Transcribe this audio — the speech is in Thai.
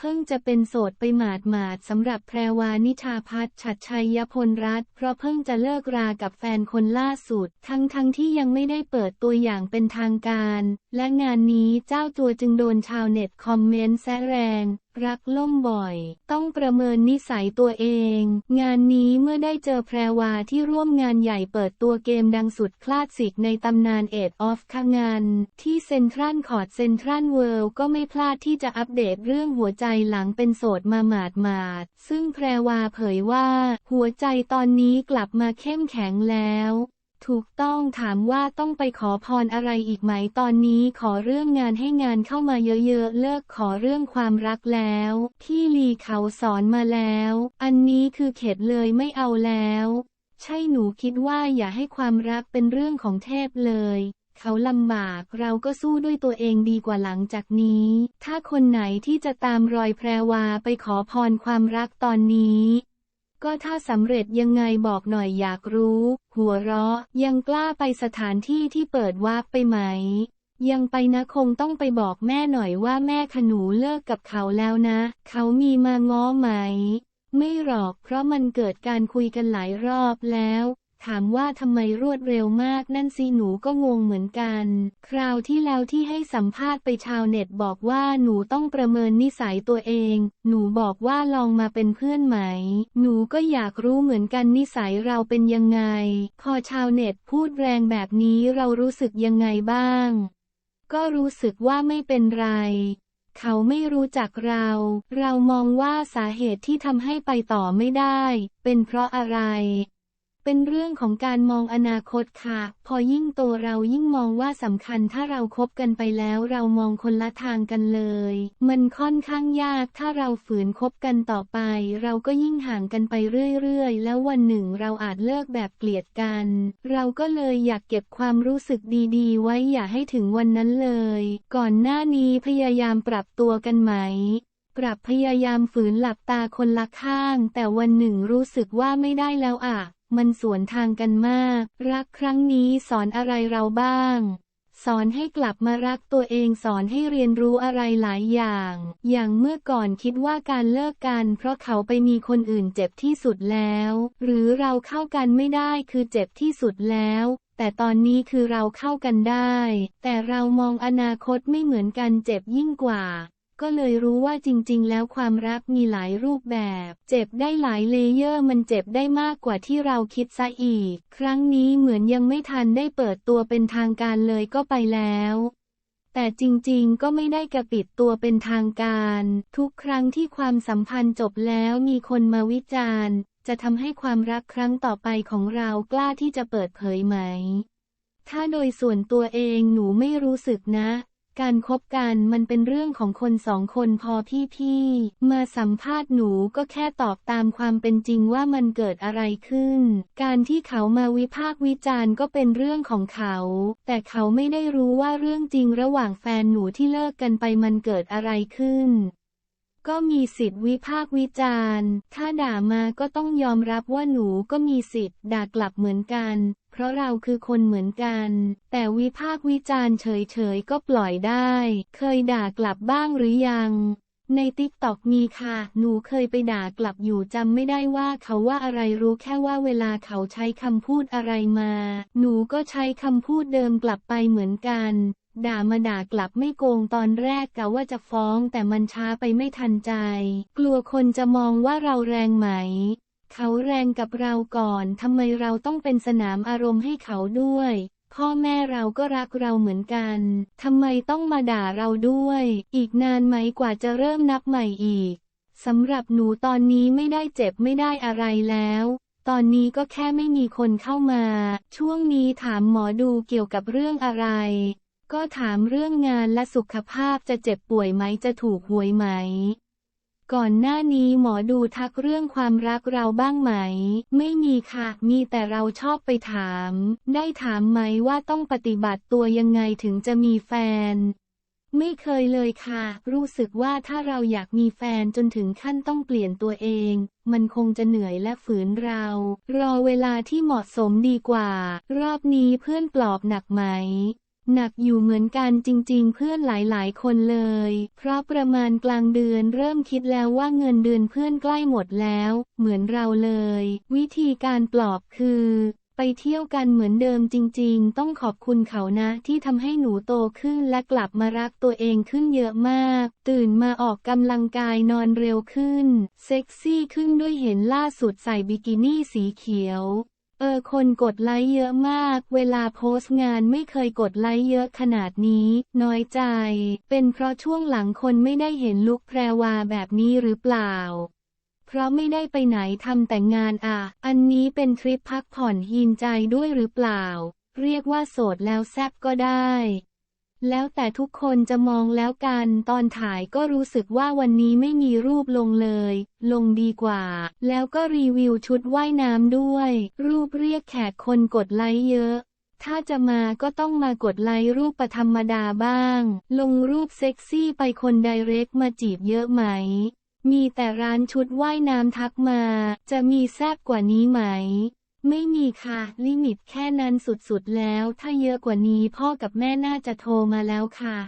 เพิ่งจะเป็นโสดไปหมาดหมาดๆสำหรับแพรวานิชาพัฒน์ฉัดชัยพลรัตน์เพราะเพิ่งจะเลิกรากับแฟนคนล่าสุด ทั้งทั้งๆที่ยังไม่ได้เปิดตัวอย่างเป็นทางการ และงานนี้เจ้าตัวจึงโดนชาวเน็ตคอมเมนต์แซะแรง รักล่มบ่อย ต้องประเมินนิสัยตัวเอง งานนี้เมื่อได้เจอแพรวาที่ร่วมงานใหญ่เปิดตัวเกมดังสุดคลาสสิกในตำนานเอ็ดออฟคางาน ที่เซ็นทรัลคอร์ดเซ็นทรัลเวิลด์ก็ไม่พลาดที่จะอัปเดตเรื่องหัวใจหลังเป็นโสดมาหมาดหมาดๆซึ่งแพรวาเผยว่า หัวใจตอนนี้กลับมาเข้มแข็งแล้ว ถูกต้องถามว่าต้องไปขอพรอะไรอีกไหมตอนนี้ขอเรื่องงานให้งานเข้ามาเยอะๆ เลิกขอเรื่องความรักแล้ว พี่ลีเขาสอนมาแล้ว อันนี้คือเข็ดเลยไม่เอาแล้ว ใช่หนูคิดว่าอย่าให้ความรักเป็นเรื่องของเทพเลย เขาลำบากเราก็สู้ด้วยตัวเองดีกว่าหลังจากนี้ ถ้าคนไหนที่จะตามรอยแพรวาไปขอพรความรักตอนนี้ ก็ถ้าสำเร็จยังไงบอกหน่อยอยากรู้ หัวเราะ ยังกล้าไปสถานที่ที่เปิดวาร์ไปไหม ยังไปนะคงต้องไปบอกแม่หน่อยว่าแม่ขนูเลิกกับเขาแล้วนะ เขามีมาง้อไหม ไม่หรอกเพราะมันเกิดการคุยกันหลายรอบแล้ว ถามว่าทำไมรวดเร็วมากนั่นสิหนูก็งงเหมือนกัน คราวที่แล้วที่ให้สัมภาษณ์ไปชาวเน็ตบอกว่าหนูต้องประเมินนิสัยตัวเอง หนูบอกว่าลองมาเป็นเพื่อนไหม หนูก็อยากรู้เหมือนกันนิสัยเราเป็นยังไง พอชาวเน็ตพูดแรงแบบนี้เรารู้สึกยังไงบ้าง ก็รู้สึกว่าไม่เป็นไรเขาไม่รู้จักเรา เรามองว่าสาเหตุที่ทำให้ไปต่อไม่ได้ เป็นเพราะอะไร เป็นเรื่องของการมองอนาคตค่ะ พอยิ่งโตเรายิ่งมองว่าสำคัญถ้าเราคบกันไปแล้วเรามองคนละทางกันเลย มันค่อนข้างยากถ้าเราฝืนคบกันต่อไป เราก็ยิ่งห่างกันไปเรื่อยๆ แล้ววันหนึ่งเราอาจเลิกแบบเกลียดกัน เราก็เลยอยากเก็บความรู้สึกดีๆ ไว้อย่าให้ถึงวันนั้นเลย ก่อนหน้านี้พยายามปรับตัวกันไหมปรับพยายามฝืนหลับตาคนละข้าง แต่วันหนึ่งรู้สึกว่าไม่ได้แล้วอะ มันสวนทางกันมาก รักครั้งนี้สอนอะไรเราบ้าง สอนให้กลับมารักตัวเองสอนให้เรียนรู้อะไรหลายอย่าง อย่างเมื่อก่อนคิดว่าการเลิกกัน เพราะเขาไปมีคนอื่นเจ็บที่สุดแล้ว หรือเราเข้ากันไม่ได้คือเจ็บที่สุดแล้วแต่ตอนนี้คือเราเข้ากันได้ แต่เรามองอนาคตไม่เหมือนกันเจ็บยิ่งกว่า ก็เลยรู้ว่าจริง ๆ แล้วความรักมีหลายรูปแบบ เจ็บได้หลายเลเยอร์มันเจ็บได้มากกว่าที่เราคิดซะอีก ครั้งนี้เหมือนยังไม่ทันได้เปิดตัวเป็นทางการเลยก็ไปแล้วแต่จริงๆ ก็ไม่ได้กระปิดตัวเป็นทางการ ทุกครั้งที่ความสัมพันธ์จบแล้วมีคนมาวิจารณ์ จะทำให้ความรักครั้งต่อไปของเรากล้าที่จะเปิดเผยไหม ถ้าโดยส่วนตัวเองหนูไม่รู้สึกนะ การคบกันมันเป็นเรื่องของคนสองคนพอพี่ๆมาสัมภาษณ์หนูก็แค่ตอบตามความเป็นจริงว่ามันเกิดอะไรขึ้น การที่เขามาวิพากษ์วิจารณ์ก็เป็นเรื่องของเขา แต่เขาไม่ได้รู้ว่าเรื่องจริงระหว่างแฟนหนูที่เลิกกันไปมันเกิดอะไรขึ้น ก็มีสิทธิ์วิพากษ์วิจารณ์ ถ้าด่ามาก็ต้องยอมรับว่าหนูก็มีสิทธิ์ด่ากลับเหมือนกัน เพราะเราคือคนเหมือนกัน แต่วิพากษ์วิจารณ์เฉยๆก็ปล่อยได้ เคยด่ากลับบ้างหรือยังในติ๊กตอกมีค่ะ หนูเคยไปด่ากลับอยู่จำไม่ได้ว่าเขาว่าอะไรรู้แค่ว่าเวลาเขาใช้คำพูดอะไรมา หนูก็ใช้คำพูดเดิมกลับไปเหมือนกัน ด่ามาด่ากลับไม่โกงตอนแรกกะว่าจะฟ้องแต่มันช้าไปไม่ทันใจ กลัวคนจะมองว่าเราแรงไหม เขาแรงกับเราก่อนทำไมเราต้องเป็นสนามอารมณ์ให้เขาด้วย พ่อแม่เราก็รักเราเหมือนกันทำไมต้องมาด่าเราด้วย อีกนานไหมกว่าจะเริ่มนับใหม่อีกสำหรับหนูตอนนี้ไม่ได้เจ็บไม่ได้อะไรแล้วตอนนี้ก็แค่ไม่มีคนเข้ามา ช่วงนี้ถามหมอดูเกี่ยวกับเรื่องอะไร ก็ถามเรื่องงานและสุขภาพจะเจ็บป่วยไหมจะถูกหวยไหม ก่อนหน้านี้หมอดูทักเรื่องความรักเราบ้างไหม ไม่มีค่ะ มีแต่เราชอบไปถาม ได้ถามไหมว่าต้องปฏิบัติตัวยังไงถึงจะมีแฟน ไม่เคยเลยค่ะ รู้สึกว่าถ้าเราอยากมีแฟนจนถึงขั้นต้องเปลี่ยนตัวเอง มันคงจะเหนื่อยและฝืนเรา รอเวลาที่เหมาะสมดีกว่า รอบนี้เพื่อนปลอบหนักไหม หนักอยู่เหมือนกันจริงๆ เพื่อนหลายๆ คนเลย เพราะประมาณกลางเดือนเริ่มคิดแล้วว่าเงินเดือนเพื่อนใกล้หมดแล้ว เหมือนเราเลย วิธีการปลอบคือ ไปเที่ยวกันเหมือนเดิมจริงๆ ต้องขอบคุณเขานะที่ทำให้หนูโตขึ้นและกลับมารักตัวเองขึ้นเยอะมาก ตื่นมาออกกำลังกายนอนเร็วขึ้น เซ็กซี่ขึ้นด้วยเห็นล่าสุดใส่บิกินี่สีเขียว เออคนกดไลค์เยอะมาก เวลาโพสต์งานไม่เคยกดไลค์เยอะขนาดนี้ น้อยใจ เป็นเพราะช่วงหลังคนไม่ได้เห็นลุกแพรวาแบบนี้หรือเปล่า เพราะไม่ได้ไปไหนทำแต่งงานอะ อันนี้เป็นทริปพักผ่อนฮีนใจด้วยหรือเปล่า เรียกว่าโสดแล้วแซบก็ได้ แล้วแต่ทุกคนจะมองแล้วกัน ตอนถ่ายก็รู้สึกว่าวันนี้ไม่มีรูปลงเลย ลงดีกว่า แล้วก็รีวิวชุดว่ายน้ำด้วย รูปเรียกแขกคนกดไลค์เยอะ ถ้าจะมาก็ต้องมากดไลค์รูปประธรรมดาบ้าง ลงรูปเซ็กซี่ไปคนไดเรกมาจีบเยอะไหม มีแต่ร้านชุดว่ายน้ำทักมา จะมีแซบกว่านี้ไหม ไม่มีค่ะ ลิมิตแค่นั้นสุดๆแล้ว ถ้าเยอะกว่านี้พ่อกับแม่น่าจะโทรมาแล้วค่ะ